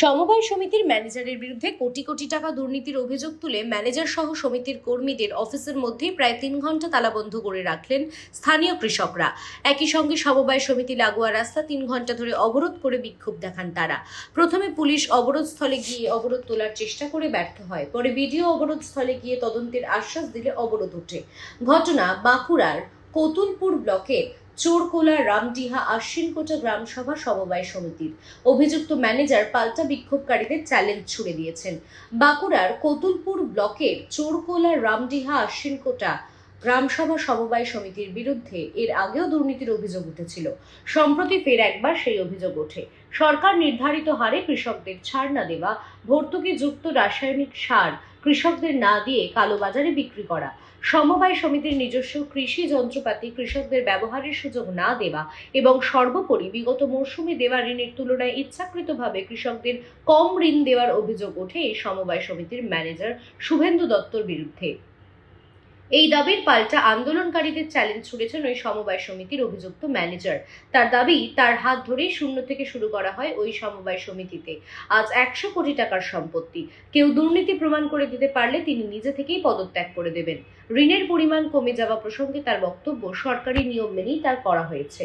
সমবায় সমিতির ম্যানেজারের বিরুদ্ধে কোটি কোটি টাকা দুর্নীতির অভিযোগ তুলে ম্যানেজার সহ সমিতির কর্মীদের অফিসের মধ্যেই প্রায় তিন ঘণ্টা তালাবন্ধ করে রাখলেন স্থানীয় কৃষকরা। একই সঙ্গে সমবায় সমিতি লাগোয়া রাস্তা তিন ঘণ্টা ধরে অবরোধ করে বিক্ষোভ দেখান তারা। প্রথমে পুলিশ অবরোধস্থলে গিয়ে অবরোধ তোলার চেষ্টা করে ব্যর্থ হয়, পরে বিডিও অবরোধস্থলে গিয়ে তদন্তের আশ্বাস দিলে অবরোধ ওঠে। ঘটনা বাঁকুড়ার কতুলপুর ব্লকের চোরকোলা রামডিহা আশ্বিনকোটা গ্রামসভা সমবায় সমিতির। অভিযুক্ত ম্যানেজার পাল্টা বিক্ষোভকারীদের চ্যালেঞ্জ ছুড়ে দিয়েছেন। বাঁকুড়ার কতুলপুর ব্লকের চোরকোলা রামডিহা আশ্বিনকোটা গ্রামসভা সমবায় সমিতির বিরুদ্ধে এর আগেও দুর্নীতির অভিযোগ উঠেছিল। সম্প্রতি ফের একবার সেই অভিযোগ ওঠে। সরকার নির্ধারিত হারে কৃষকদের ছাড় না দেওয়া ভর্তুকিযুক্ত রাসায়নিক সার কৃষকদের না দিয়ে কালোবাজারে বিক্রি করা সমবায় সমিতির নিজস্ব কৃষি যন্ত্রপাতি কৃষকদের ব্যবহারের সুযোগ না দেওয়া এবং সর্বোপরি বিগত মরশুমে দেওয়া ঋণের তুলনায় ইচ্ছাকৃতভাবে কৃষকদের কম ঋণ দেওয়ার অভিযোগ ওঠে এই সমবায় সমিতির ম্যানেজার শুভেন্দু দত্তর বিরুদ্ধে। এই দাবির পাল্টা আন্দোলনকারীদের চ্যালেঞ্জ ছুড়েছেন ওই সমবায় সমিতির অভিযুক্ত ম্যানেজার। তার দাবি, তার হাত ধরেই শূন্য থেকে শুরু করা হয় ওই সমবায় সমিতিতে। আজ একশো কোটি টাকার সম্পত্তি। কেউ দুর্নীতি প্রমাণ করে দিতে পারলে তিনি নিজে থেকেই পদত্যাগ করে দেবেন। ঋণের পরিমাণ কমে যাওয়া প্রসঙ্গে তার বক্তব্য সরকারি নিয়ম মেনেই তার করা হয়েছে।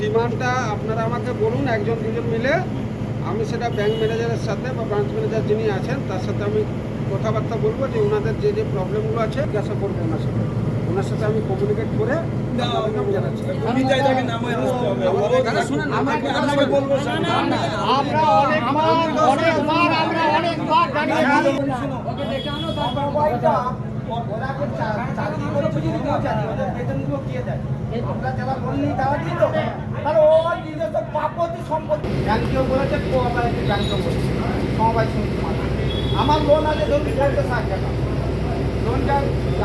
ডিমান্ডটা আপনারা আমাকে বলুন একজন দুজন মিলে আমি সেটা ব্যাংক ম্যানেজারের সাথে বা ব্রাঞ্চ ম্যানেজার যিনি আছেন তার সাথে আমি কথাবার্তা বলব যে ওনাদের যে যে প্রবলেমগুলো আছে জিজ্ঞাসা করব ওনার সাথে ওনার সাথে আমি কমিউনিকেট করে আপনাদেরকে আমি জানাচ্ছি দাদা শুনুন আমাকে আপনাকে বলব আমরা অনেকবার অনেকবার আমরা অনেকবার জানিয়েছি ব্যাংকেও বলেছে কোঅপারেটিভ ব্যাংকেও বলেছে। সমবায় সমিতি আমার লোন আছে ধরুন পঞ্চাশ হাজার টাকা। লোনটা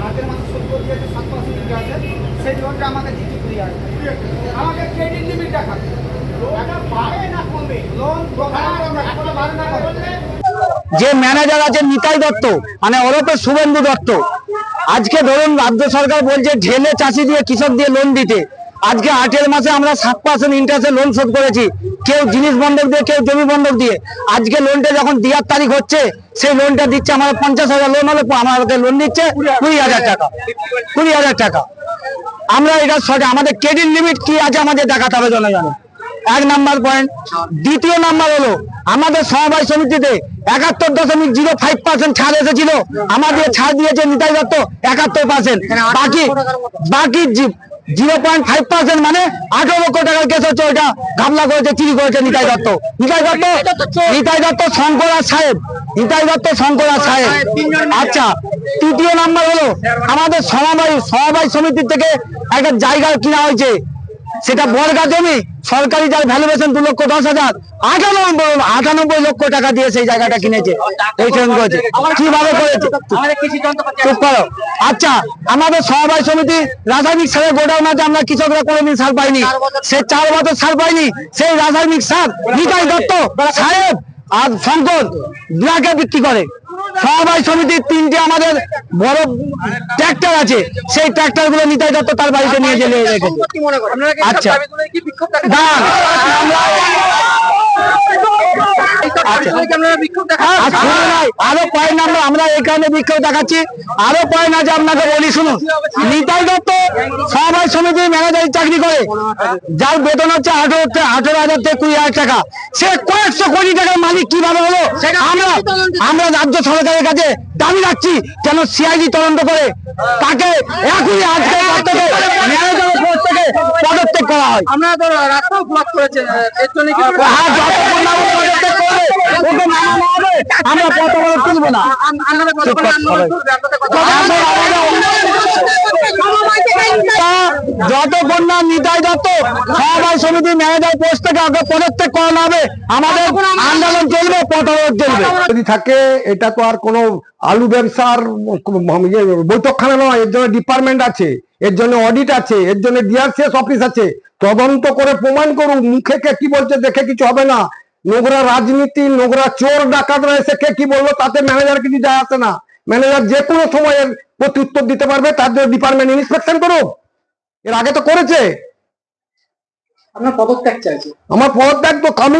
আগের মাসে শোধ করে দিয়েছে সাত পার্সেন্ট আছে। সেই লোনটা আমাকে কুড়ি হাজার। টাকা। আমাকে ক্রেডিট লিমিট দেখাবে লোনটা বাড়ে না কমবে লোন বাড়ে না কমবে যে ম্যানেজার আছে নিতাই দত্ত মানে ওরফে শুভেন্দু দত্ত। আজকে ধরুন রাজ্য সরকার বলছে, ঢেলে চাষি দিয়ে, কৃষক দিয়ে লোন দিতে। আজকে আটের মাসে আমরা সাত পার্সেন্ট ইন্টারেস্টে লোন শোধ করেছি। কেউ জিনিস বন্ধক দিয়ে, কেউ জমি বন্ধক দিয়ে। আজকে লোনটা যখন দেওয়ার তারিখ হচ্ছে, সেই লোনটা দিচ্ছে আমাদের পঞ্চাশ হাজার লোন হলে আমাদেরকে লোন দিচ্ছে কুড়ি হাজার টাকা। কুড়ি হাজার টাকা। আমরা এটা সঠিক, আমাদের ক্রেডিট লিমিট কি আছে আমাদের দেখাতে হবে জনগণের। এক নাম্বার পয়েন্ট দ্বিতীয় নাম্বার হলো আমাদের সমবায় সমিতিতে একাত্তর দশমিক জিরো ফাইভ পার্সেন্ট ছাড় এসেছিল। আমাদের ছাড় দিয়েছে নিতাই দত্ত একাত্তর পার্সেন্ট বাকি বাকি জিরো পয়েন্ট ফাইভ পার্সেন্ট মানে আঠারো লক্ষ টাকার কেস হচ্ছে ওইটা ঘাবলা করেছে চুরি করেছে নিতাই দত্ত। নিতাই দত্ত নিতাই দত্ত শঙ্করা সাহেব। নিতাই দত্ত শঙ্করা সাহেব। আচ্ছা তৃতীয় নাম্বার হলো আমাদের সমবায় সমবায় সমিতির থেকে একটা জায়গা কিনা হয়েছে। সেটা বর্গা জমি, সরকারি যার ভ্যালুয়েশন দু লক্ষ দশ হাজার, আটানব্বই আটানব্বই লক্ষ টাকা দিয়ে সেই জায়গাটা কিনেছে কীভাবে করেছে? চুপ করো। আচ্ছা আমাদের সমবায় সমিতি, রাসায়নিক সারের গোডাউন আছে, আমরা কৃষকরা কোনোদিন সার পাইনি। সে চার বছর সার পাইনি, সেই রাসায়নিক সার নিতাই দত্ত সাহেব আর শঙ্কর ব্ল্যাকে বিক্রি করে। সমবায় সমিতির তিনটে আমাদের বড় ট্র্যাক্টর আছে। সেই ট্র্যাক্টরগুলো নিতাই দত্ত তার বাড়িতে নিয়ে চলে রেখেছে আচ্ছা। আর শুনুন নাই, আরও পয়েন্ট আমরা আমরা এই কারণে বিক্ষোভ দেখাচ্ছি। আরও পয়েন্ট আছে আপনাকে বলি শুনুন। নিতাই দত্ত সমিতির ম্যানেজার চাকরি করে যার বেতন হচ্ছে আঠারো আঠারো হাজার থেকে কুড়ি হাজার টাকা। সে কয়েকশো কোটি টাকার মালিক কীভাবে হলো? আমরা আমরা রাজ্য সরকারের কাছে দাবি রাখছি যেন সিআইডি তদন্ত করে। তাকে এখনই আজকে হয় আমরা তো রাস্তাও ব্লক করেছেন এর জন্য কি হ্যাঁ, যতক্ষণ না ও পদত্যাগ করবে, ওকে নামানো হবে, আমরা না কর। আমরা আমাদের নিতাই দত্ত সবাই সমিতি ম্যানেজার পোস্ট থেকে আগে পদত্যাগ করানো হবে আমাদের আন্দোলন চলবে পথবরোধ চলবে যদি থাকে এটা তো আর কোনো আলু ব্যবসার ইয়ে বৈঠকখানা নয় এর জন্য ডিপার্টমেন্ট আছে এর জন্য অডিট আছে এর জন্য ডিআরসিএস অফিস আছে। তদন্ত করে প্রমাণ করুক মুখে কে কি বলছে দেখে কিছু হবে না। নোংরা রাজনীতি নোংরা চোর ডাকাতরা এসে কে কি বলল তাতে ম্যানেজার কিছু যায় আসে না। ম্যানেজার যে কোনো সময় এর প্রতি উত্তর দিতে পারবে তার জন্য ডিপার্টমেন্ট ইন্সপেকশন করুক। এর আগে তো করেছে। আপনার পদত্যাগ চাইছে। আমার পদত্যাগ তো আমি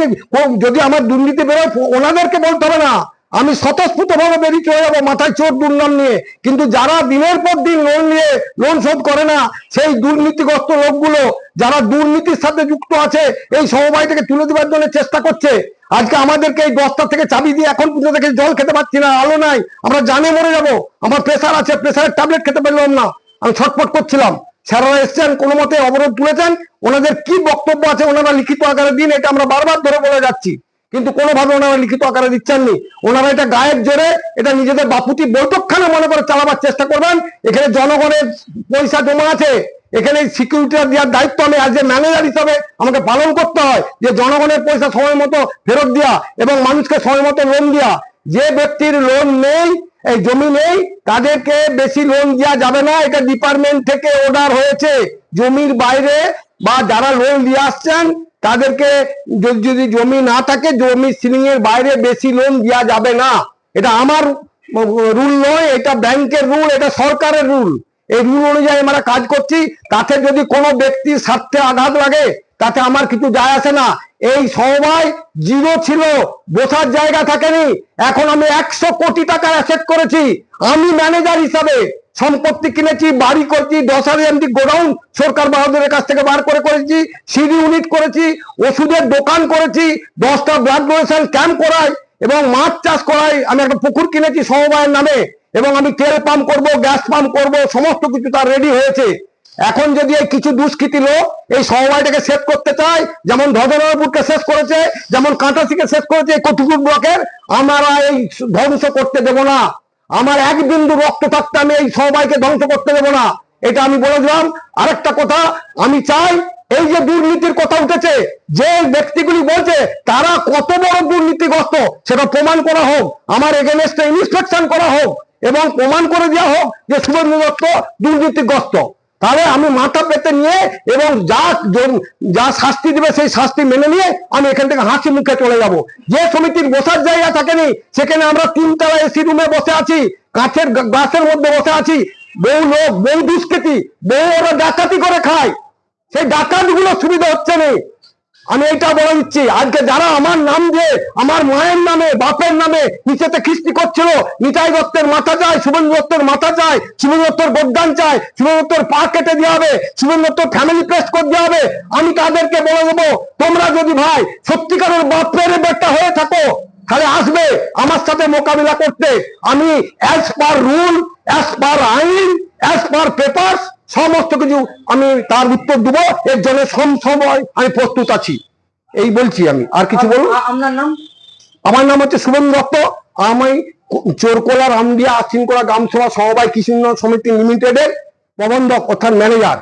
যদি আমার দুর্নীতি বেরোয় ওনাদেরকে বলতে হবে না। আমি স্বতঃস্ফূর্ত ভাবে বেরিয়ে চলে যাব মাথায় চোর দুর্নাম নিয়ে। কিন্তু যারা দিনের পর দিন লোন নিয়ে লোন শোধ করে না, সেই দুর্নীতিগ্রস্ত লোকগুলো যারা দুর্নীতির সাথে যুক্ত আছে, এই সমবায় থেকে তুলে দেওয়ার জন্য চেষ্টা করছে। আজকে আমাদেরকে এই দশটা থেকে চাবি দিয়ে এখন পুজো থেকে জল খেতে পাচ্ছি না, আলো নাই। আমরা জানে মরে যাব। আমার প্রেশার আছে প্রেশারের ট্যাবলেট খেতে পারলাম না। আমি ছটফট করছিলাম। স্যাররা এসছেন, কোনো মতে অবরোধ তুলেছেন। ওনাদের কি বক্তব্য আছে, ওনারা লিখিত আকারে দিন, এটা আমরা বারবার ধরে বলে যাচ্ছি। কিন্তু কোনোভাবে ওনারা লিখিত আকারে দিচ্ছেননি ওনারা এটা গায়ের জোরে, এটা নিজেদের বাপুতি বৈঠকখানা মনে করে চালাবার চেষ্টা করবেন। এখানে জনগণের পয়সা জমা আছে। এখানে সিকিউরিটি দেওয়ার দায়িত্ব আমি আজ যে ম্যানেজার হিসাবে আমাকে পালন করতে হয় যে জনগণের পয়সা সময় মতো ফেরত দেওয়া এবং মানুষকে সময় মতো লোন দেওয়া যে ব্যক্তির লোন নেই, এই জমি নেই, তাদেরকে বেশি লোন দেওয়া যাবে না। এটা ডিপার্টমেন্ট থেকে অর্ডার হয়েছে। জমির বাইরে বা যারা লোন দিয়ে আসছেন তাদেরকে যদি যদি জমি না থাকে, জমি সিলিং এর বাইরে বেশি লোন দেওয়া যাবে না। এটা আমার রুল নয়, এটা ব্যাংকের রুল, এটা সরকারের রুল। এই রুল অনুযায়ী আমরা কাজ করছি। তাতে যদি কোনো ব্যক্তির স্বার্থে আঘাত লাগে, তাতে আমার কিছু যায় আসে না। এই সময় জিরো ছিল বসার জায়গা থাকেনি। এখন আমি একশো কোটি টাকা অ্যাসেট করেছি। আমি ম্যানেজার হিসাবে সম্পত্তি কিনেছি, বাড়ি করছি, দশ হাজার এমটি গোডাউন সরকার বাহাদুরের কাছ থেকে বার করে করেছি, সিডি ইউনিট করেছি, ওষুধের দোকান করেছি, দশটা ব্লাড ডোনেশন ক্যাম্প করাই এবং মাছ চাষ করাই। আমি একটা পুকুর কিনেছি সমবায়ের নামে এবং আমি তেল পাম্প করব গ্যাস পাম্প করব, সমস্ত কিছু তার রেডি হয়েছে। এখন যদি এই কিছু দুষ্কৃতী লোক এই সমবায়টাকে শেষ করতে চায়, যেমন ধর্মনগরপুরকে শেষ করেছে, যেমন কাঁটাসিকে শেষ করেছে এই কতুপুর ব্লকের, আমরা এই ধ্বংস করতে দেব না। আমার এক বিন্দু রক্ত থাকতে আমি এই সমবায়কে ধ্বংস করতে দেব না। এটা আমি বলে দিলাম। আরেকটা কথা, আমি চাই এই যে দুর্নীতির কথা উঠেছে, যে ব্যক্তিগুলি বলছে তারা কত বড় দুর্নীতিগ্রস্ত, সেটা প্রমাণ করা হোক। আমার এগেনস্টে ইন্সপেকশন করা হোক এবং প্রমাণ করে দেওয়া হোক যে শুভেন্দু দত্ত দুর্নীতিগ্রস্ত। তাহলে আমি মাথা পেতে নিয়ে এবং যা যা শাস্তি দেবে সেই শাস্তি মেনে নিয়ে আমি এখান থেকে হাসি মুখে চলে যাব। যে সমিতির বসার জায়গা থাকেনি, সেখানে আমরা তিনতলা এসি রুমে বসে আছি, কাঠের গাছের মধ্যে বসে আছি। বহু লোক, বহু দুষ্কৃতি, বহু ওরা ডাকাতি করে খায়। সেই ডাকাতগুলো সুবিধা হচ্ছে না। আমি এইটা বলে দিচ্ছি, আজকে যারা আমার নাম দিয়ে, আমার মায়ের নামে, বাপের নামে নিচেতে খিস্তি করছিল, নিতাই দত্তের মাথা চাই শুভেন্দু দত্তের মাথা চাই শুভেন্দু দত্তর গোদ্দান চাই শুভেন্দু দত্তর পা কেটে দেওয়া হবে, শুভেন্দু দত্তর ফ্যামিলি পেস্ট করে দেওয়া হবে, আমি তাদেরকে বলে দেবো, তোমরা যদি ভাই সত্যিকারের বাপের বেটা হয়ে থাকো, তাহলে আসবে আমার সাথে মোকাবিলা করতে। আমি as per rule as per আইন অ্যাজ পার পেপার সমস্ত কিছু আমি তার উত্তর দেবো এর জন্য সব সময় আমি প্রস্তুত আছি। এই বলছি আমি। আর কিছু বলুন? আপনার নাম? আমার নাম হচ্ছে শুভেন্দু দত্ত। আমি চোরকোলা রামদিয়া আশ্বিনকোলা গ্রামসভা সমবায় কৃষি উন্নয়ন সমিতি লিমিটেডের প্রবন্ধক অর্থাৎ ম্যানেজার।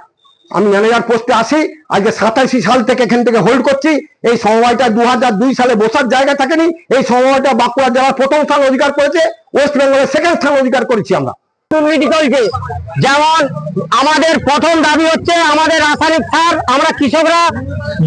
আমি ম্যানেজার পোস্টে আসি আজকে সাতাশি সাল থেকে এখান থেকে হোল্ড করছি। এই সমবায়টা দু দুই সালে বসার জায়গা থাকেনি। এই সমবায়টা বাঁকুড়া জেলার প্রথম স্থান অধিকার করেছে। ওয়েস্ট বেঙ্গলের সেকেন্ড স্থান অধিকার করেছি আমরা। চলছে যেমন আমাদের প্রথম দাবি হচ্ছে আমাদের রাসায়নিক সার, আমরা কৃষকরা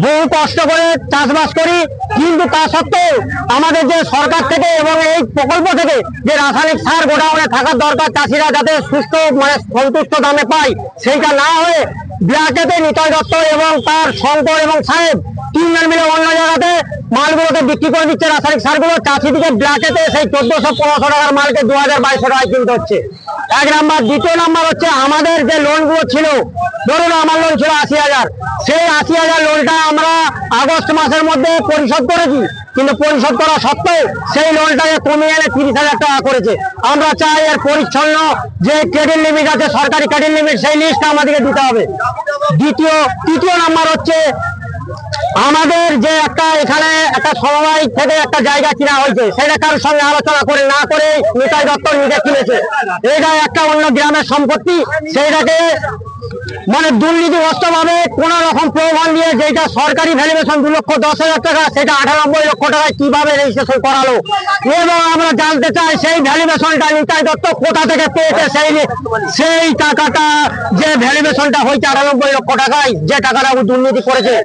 বহু কষ্ট করে চাষবাস করি, কিন্তু তা সত্ত্বেও আমাদের যে সরকার থেকে এবং এই প্রকল্প থেকে যে রাসায়নিক সার গোডাউনে থাকার দরকার, চাষিরা যাতে সুস্থ মানে সন্তুষ্ট দামে পায়, সেইটা না হয়ে ব্ল্যাকেতে নিতাই দত্ত এবং তার শঙ্কর এবং সাহেব তিনজন মিলে অন্য জায়গাতে মালগুলোকে বিক্রি করে দিচ্ছে রাসায়নিক সারগুলো। চাষিদিকে ব্ল্যাকেতে সেই চোদ্দশো, পনেরোশো টাকার মালকে দু হাজার বাইশশো টাকায় কিনতে হচ্ছে। এক নাম্বার, দ্বিতীয় নাম্বার হচ্ছে আমাদের যে লোনগুলো ছিল, ধরুন আমার লোন ছিল আশি হাজার। সেই আশি হাজার লোনটা আমরা আগস্ট মাসের মধ্যে পরিশোধ করেছি। কিন্তু পরিশোধ করা সত্ত্বেও সেই লোনটাকে কমিয়ে এনে তিরিশ হাজার টাকা করেছে। আমরা চাই এর পরিচ্ছন্ন যে ক্রেডিট লিমিট আছে, সরকারি ক্রেডিট লিমিট সেই লিস্টটা আমাদেরকে দিতে হবে। দ্বিতীয়, তৃতীয় নাম্বার হচ্ছে আমাদের যে একটা এখানে একটা সমবায় থেকে একটা জায়গা কিনা হয়েছে, সেটা কারোর সঙ্গে আলোচনা করে না করে নিতাই দত্ত নিজে কিনেছে। এটা একটা অন্য গ্রামের সম্পত্তি, সেইটাকে মানে দুর্নীতিগ্রস্ত ভাবে কোন রকম প্রমাণ দিয়ে যেটা সরকারি ভ্যালুয়েশন দু লক্ষ দশ হাজার টাকা, সেটা আটানব্বই লক্ষ টাকায় কীভাবে রেজিস্ট্রেশন করালো? এবং আমরা জানতে চাই সেই ভ্যালুয়েশনটা নিতাই দত্ত কোথা থেকে পেয়েছে? সেই সেই টাকাটা যে ভ্যালুয়েশনটা হয়েছে আটানব্বই লক্ষ টাকায়, যে টাকাটা ও দুর্নীতি করেছে।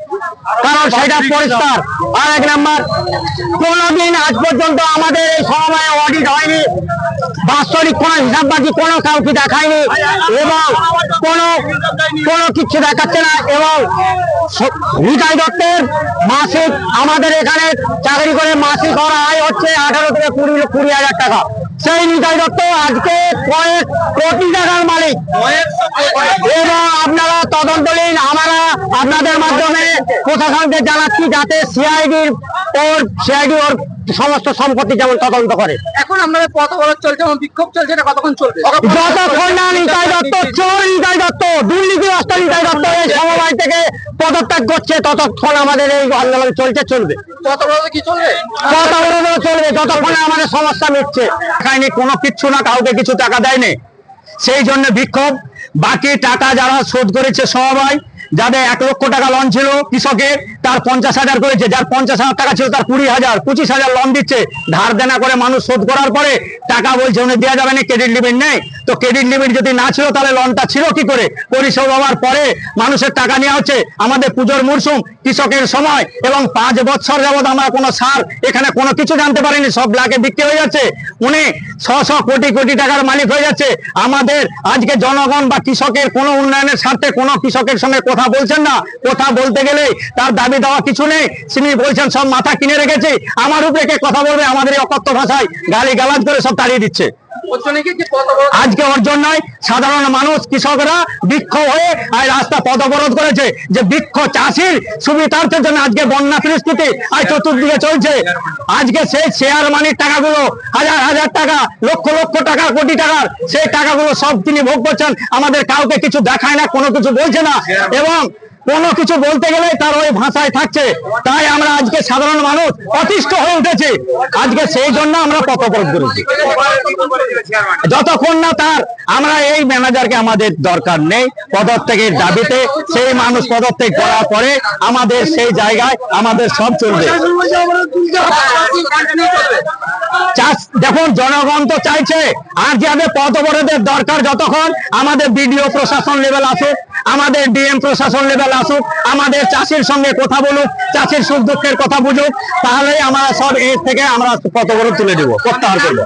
কারণ সেটা পরিষ্কার। আর এক নাম্বার, কোনোদিন আজ পর্যন্ত আমাদের এই সময় অডিট হয়নি। বাৎসরিক কোনো হিসাববাজি কোনো কাউকে দেখায়নি। এবং কোনো কোনো কিছু দেখাচ্ছে না এবং নিতাই দত্তের মাসিক আমাদের এখানে চাকরি করে মাসিক ওর আয় হচ্ছে আঠারো থেকে কুড়ি কুড়ি হাজার টাকা। সেই নিতাই দত্ত আজকে কয়েক কোটি টাকার মালিক। এবং আপনারা তদন্ত নিন, আমরা আপনাদের মাধ্যমে প্রশাসনকে জানাচ্ছি যাতে সিআইডির ওর, সিআইডি ওর সমস্ত সম্পত্তি যেমন তদন্ত করে। আপনাদের পথ অবরোধ চলছে এবং বিক্ষোভ চলছে এটা কতক্ষণ চলবে? যতক্ষণ না নিতাই দত্ত চোর নিতাই দত্ত দুর্নীতিগ্রস্ত নিতাই দত্ত এই সমবায় থেকে পদত্যাগ করছে ততক্ষণ আমাদের এই আন্দোলন চলছে চলবে। পথ অবরোধ কি চলবে? পথ অবরোধও চলবে যতক্ষণ আমাদের সমস্যা মিটছে। কোনো কিচ্ছু না কাউকে কিছু টাকা দেয়নি। সেই জন্য বিক্ষোভ বাকি টাকা যারা শোধ করেছে সমবায় যাদের এক লক্ষ টাকা লোন ছিল কৃষকের, তার পঞ্চাশ হাজার করেছে। যার পঞ্চাশ হাজার টাকা ছিল, তার কুড়ি হাজার, পঁচিশ হাজার লোন দিচ্ছে। ধার দেনা করে মানুষ শোধ করার পরে টাকা বলছে, উনি দেওয়া যাবে না ক্রেডিট লিমিট নেই। তো ক্রেডিট লিমিট যদি না ছিল, তাহলে লোনটা ছিল কি করে? পরিষেবা হওয়ার পরে মানুষের টাকা নেওয়া হচ্ছে। আমাদের পুজোর মরশুম কৃষকের সময় এবং পাঁচ বছর যাবৎ আমরা কোনো সার, এখানে কোনো কিছু জানতে পারিনি, সব ব্ল্যাকে বিক্রি হয়ে যাচ্ছে। উনি ছ ছ কোটি কোটি টাকার মালিক হয়ে যাচ্ছে। আমাদের আজকে জনগণ বা কৃষকের কোনো উন্নয়নের স্বার্থে কোনো কৃষকের সঙ্গে কথা বলছেন না। কথা বলতে গেলে তার দাবি দেওয়া কিছু নেই। তিনি বলছেন, সব মাথা কিনে রেখেছে। আমার উপরে কে কথা বলবে? আমাদের এই অকথ্য ভাষায় গালি গালাজ করে সব তাড়িয়ে দিচ্ছে। আজকে ওর জন্যই সাধারণ মানুষ কৃষকরা বৃক্ষ হয়ে আর রাস্তা পথ অবরোধ করেছে যে বৃক্ষ চাষির সুবিধার্থের জন্য আজকে বন্যা পরিস্থিতি আর চতুর্দিকে চলছে। আজকে সেই শেয়ার মানির টাকাগুলো হাজার হাজার টাকা লক্ষ লক্ষ টাকা কোটি টাকার সেই টাকাগুলো সব তিনি ভোগ করছেন। আমাদের কাউকে কিছু দেখায় না কোনো কিছু বলছে না। এবং কোনো কিছু বলতে গেলে তার ওই ভাষায় থাকছে। তাই আমরা আজকে সাধারণ মানুষ অতিষ্ঠ হয়ে উঠেছি। আজকে সেই জন্য আমরা পথ করেছি। যতক্ষণ না তার, আমরা এই ম্যানেজারকে আমাদের দরকার নেই। পদত্যাগের দাবিতে সেই মানুষ পদত্যাগ করার পরে আমাদের সেই জায়গায় আমাদের সব চলবে। দেখুন, জনগণ তো চাইছে। আর যে আমাদের অবরোধের দরকার যতক্ষণ আমাদের বিডিও প্রশাসন লেভেল আসুক আমাদের ডিএম প্রশাসন লেভেল আসুক, আমাদের চাষির সঙ্গে কথা বলুক, চাষির সুখ দুঃখের কথা বুঝুক, তাহলেই আমরা সব এর থেকে আমরা কত করে তুলে দেবো, প্রত্যাহার করব।